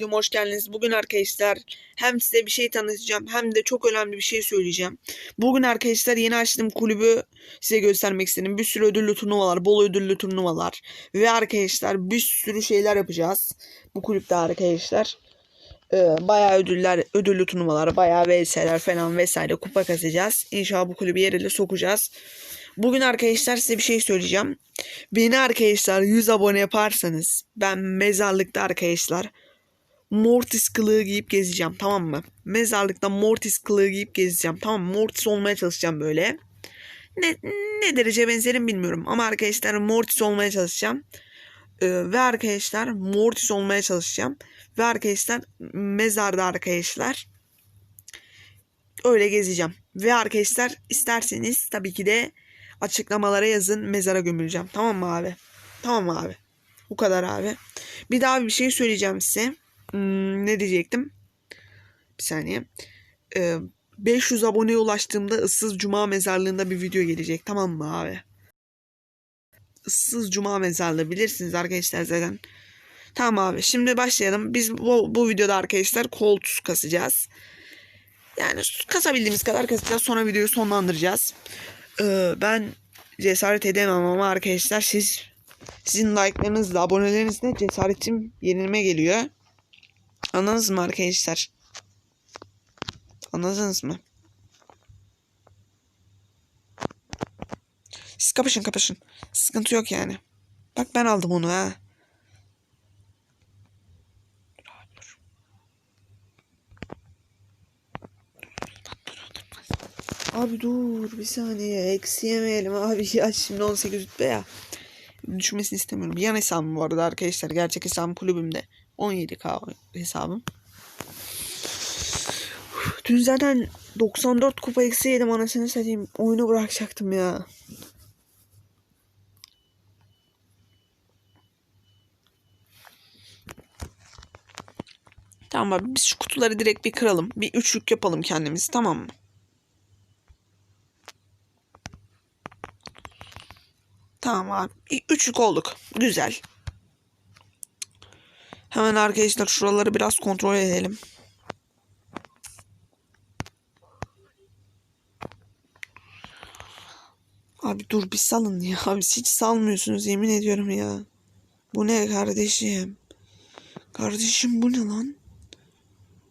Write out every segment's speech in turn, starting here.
videoma hoş geldiniz. Bugün arkadaşlar hem size bir şey tanıtacağım hem de çok önemli bir şey söyleyeceğim. Bugün arkadaşlar yeni açtığım kulübü size göstermek istedim. Bir sürü ödüllü turnuvalar, bol ödüllü turnuvalar ve arkadaşlar bir sürü şeyler yapacağız. Bu kulüpte arkadaşlar. Ee, bayağı ödüller, ödüllü turnuvalar, bayağı VS'ler falan vesaire kupa kasacağız. İnşallah bu kulübü yerine sokacağız. Bugün arkadaşlar size bir şey söyleyeceğim. Beni arkadaşlar 100 abone yaparsanız ben mezarlıkta arkadaşlar Mortis kılığı giyip gezeceğim tamam mı? Mezarlıkta Mortis kılığı giyip gezeceğim tamam mı? Mortis olmaya çalışacağım böyle. Ne, ne derece benzerim bilmiyorum ama arkadaşlar Mortis olmaya çalışacağım. Ee, ve arkadaşlar Mortis olmaya çalışacağım. Ve arkadaşlar mezarda arkadaşlar öyle gezeceğim. Ve arkadaşlar isterseniz tabii ki de açıklamalara yazın mezara gömüleceğim. Tamam mı abi? Tamam mı abi? Bu kadar abi. Bir daha bir şey söyleyeceğim size. Hmm, ne diyecektim? Bir saniye. Ee, 500 aboneye ulaştığımda ıssız cuma mezarlığında bir video gelecek. Tamam mı abi? Issız cuma mezarlığı bilirsiniz arkadaşlar zaten. Tamam abi şimdi başlayalım. Biz bu, bu videoda arkadaşlar koltuğu kasacağız. Yani kasabildiğimiz kadar kasacağız. Sonra videoyu sonlandıracağız. Ee, ben cesaret edemem ama arkadaşlar siz sizin like'larınızla abonelerinizle cesaretim yenilme geliyor. Anladınız mı arkadaşlar? Anladınız mı? Siz kapışın kapışın. Sıkıntı yok yani. Bak ben aldım onu ha. Abi dur bir saniye eksi yemeyelim abi ya şimdi 18 rütbe ya. Düşmesini istemiyorum. Yan hesabım bu arada arkadaşlar. Gerçek hesabım kulübümde. 17k hesabım. Dün zaten 94 kupa eksi yedim anasını satayım. Oyunu bırakacaktım ya. Tamam abi biz şu kutuları direkt bir kıralım. Bir üçlük yapalım kendimiz tamam mı? Tamam abi. Üçlük olduk. Güzel. Hemen arkadaşlar şuraları biraz kontrol edelim. Abi dur bir salın ya. Abi hiç salmıyorsunuz yemin ediyorum ya. Bu ne kardeşim? Kardeşim bu ne lan?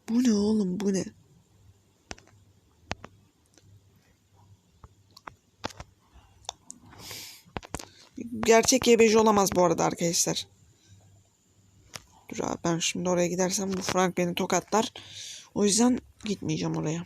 Bu ne oğlum bu ne? Gerçek YBJ olamaz bu arada arkadaşlar. Dur abi ben şimdi oraya gidersem bu Frank beni tokatlar. O yüzden gitmeyeceğim oraya.